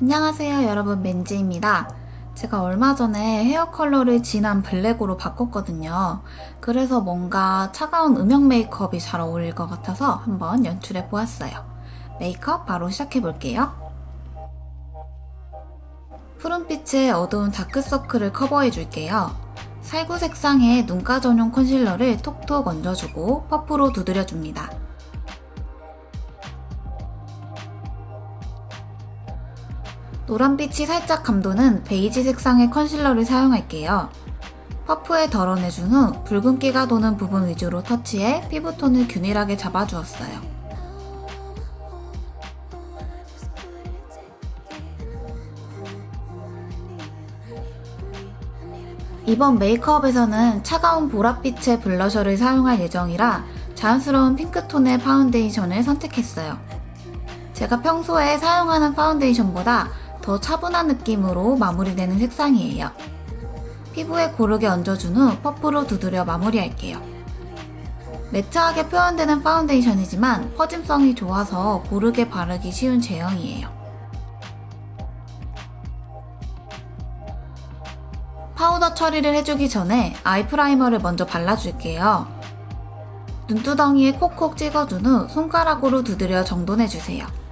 안녕하세요 여러분 맨지입니다. 제가 얼마 전에 헤어 컬러를 진한 블랙으로 바꿨거든요. 그래서 뭔가 차가운 음영 메이크업이 잘 어울릴 것 같아서 한번 연출해 보았어요. 메이크업 바로 시작해 볼게요. 푸른빛의 어두운 다크서클을 커버해 줄게요. 살구 색상의 눈가 전용 컨실러를 톡톡 얹어주고 퍼프로 두드려 줍니다. 노란빛이 살짝 감도는 베이지 색상의 컨실러를 사용할게요. 퍼프에 덜어내준 후 붉은기가 도는 부분 위주로 터치해 피부톤을 균일하게 잡아주었어요. 이번 메이크업에서는 차가운 보랏빛의 블러셔를 사용할 예정이라 자연스러운 핑크톤의 파운데이션을 선택했어요. 제가 평소에 사용하는 파운데이션보다 더 차분한 느낌으로 마무리되는 색상이에요. 피부에 고르게 얹어준 후 퍼프로 두드려 마무리할게요. 매트하게 표현되는 파운데이션이지만 퍼짐성이 좋아서 고르게 바르기 쉬운 제형이에요. 파우더 처리를 해주기 전에 아이 프라이머를 먼저 발라줄게요. 눈두덩이에 콕콕 찍어준 후 손가락으로 두드려 정돈해주세요.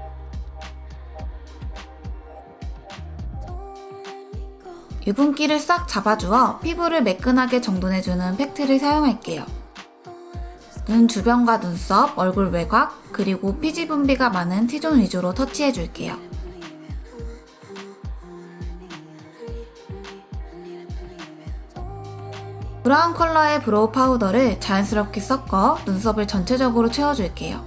유분기를 싹 잡아주어 피부를 매끈하게 정돈해주는 팩트를 사용할게요. 눈 주변과 눈썹, 얼굴 외곽, 그리고 피지 분비가 많은 T존 위주로 터치해줄게요. 브라운 컬러의 브로우 파우더를 자연스럽게 섞어 눈썹을 전체적으로 채워줄게요.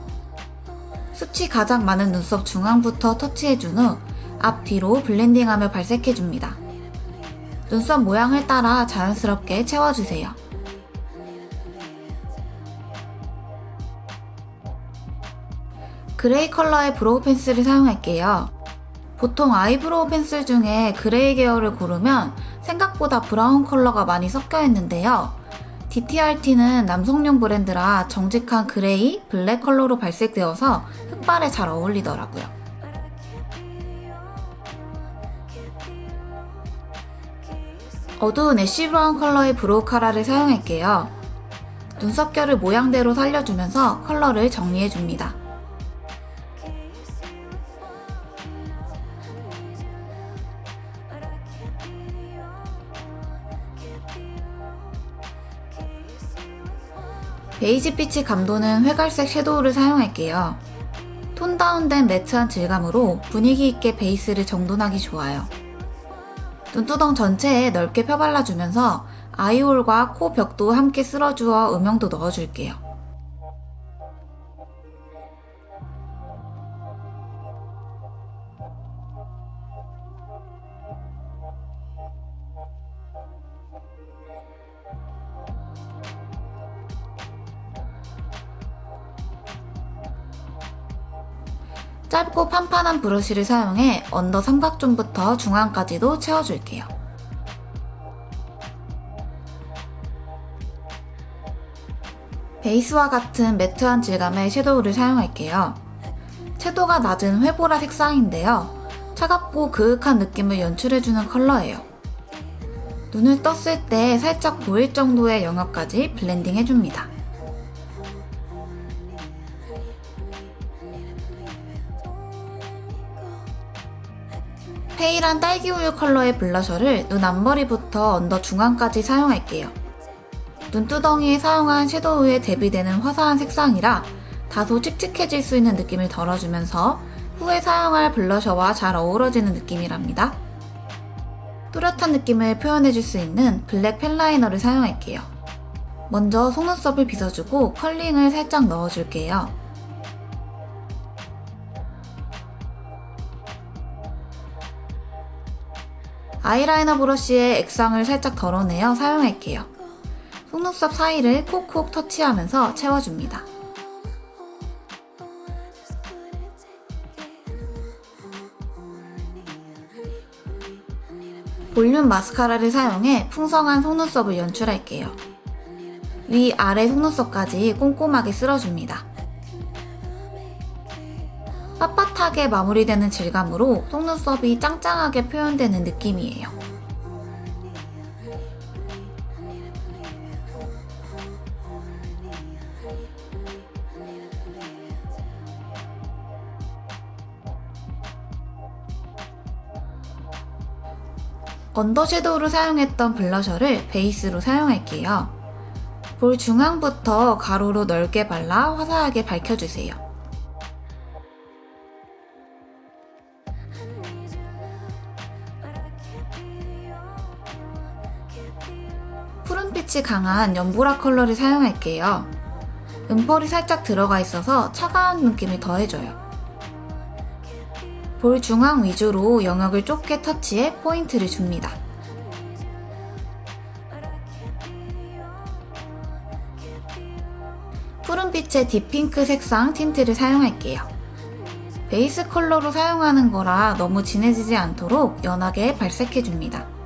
숱이 가장 많은 눈썹 중앙부터 터치해준 후 앞뒤로 블렌딩하며 발색해줍니다. 눈썹 모양을 따라 자연스럽게 채워주세요. 그레이 컬러의 브로우 펜슬을 사용할게요. 보통 아이브로우 펜슬 중에 그레이 계열을 고르면 생각보다 브라운 컬러가 많이 섞여 있는데요. DTRT는 남성용 브랜드라 정직한 그레이, 블랙 컬러로 발색되어서 흑발에 잘 어울리더라고요. 어두운 애쉬 브라운 컬러의 브로우 카라를 사용할게요. 눈썹결을 모양대로 살려주면서 컬러를 정리해줍니다. 베이지빛이 감도는 회갈색 섀도우를 사용할게요. 톤 다운된 매트한 질감으로 분위기 있게 베이스를 정돈하기 좋아요. 눈두덩 전체에 넓게 펴발라주면서 아이홀과 코 벽도 함께 쓸어주어 음영도 넣어줄게요. 짧고 판판한 브러쉬를 사용해 언더 삼각존부터 중앙까지도 채워줄게요. 베이스와 같은 매트한 질감의 섀도우를 사용할게요. 채도가 낮은 회보라 색상인데요. 차갑고 그윽한 느낌을 연출해주는 컬러예요. 눈을 떴을 때 살짝 보일 정도의 영역까지 블렌딩 해줍니다. 페일한 딸기 우유 컬러의 블러셔를 눈 앞머리부터 언더 중앙까지 사용할게요. 눈두덩이에 사용한 섀도우에 대비되는 화사한 색상이라 다소 칙칙해질 수 있는 느낌을 덜어주면서 후에 사용할 블러셔와 잘 어우러지는 느낌이랍니다. 또렷한 느낌을 표현해줄 수 있는 블랙 펜라이너를 사용할게요. 먼저 속눈썹을 빗어주고 컬링을 살짝 넣어줄게요. 아이라이너 브러쉬에 액상을 살짝 덜어내어 사용할게요. 속눈썹 사이를 콕콕 터치하면서 채워줍니다. 볼륨 마스카라를 사용해 풍성한 속눈썹을 연출할게요. 위, 아래 속눈썹까지 꼼꼼하게 쓸어줍니다. 빳빳하게 마무리되는 질감으로 속눈썹이 짱짱하게 표현되는 느낌이에요. 언더 섀도우로 사용했던 블러셔를 베이스로 사용할게요. 볼 중앙부터 가로로 넓게 발라 화사하게 밝혀주세요. 빛이 강한 연보라 컬러를 사용할게요. 음펄이 살짝 들어가 있어서 차가운 느낌이 더해져요. 볼 중앙 위주로 영역을 좁게 터치해 포인트를 줍니다. 푸른빛의 딥핑크 색상 틴트를 사용할게요. 베이스 컬러로 사용하는 거라 너무 진해지지 않도록 연하게 발색해줍니다.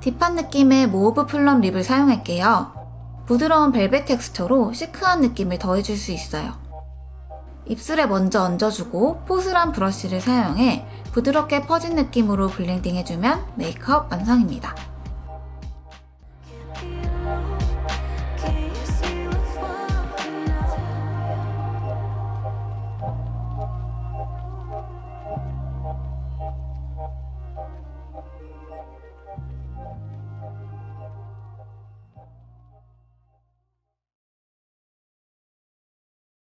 딥한 느낌의 모브 플럼 립을 사용할게요. 부드러운 벨벳 텍스처로 시크한 느낌을 더해줄 수 있어요. 입술에 먼저 얹어주고 포슬한 브러쉬를 사용해 부드럽게 퍼진 느낌으로 블렌딩 해주면 메이크업 완성입니다.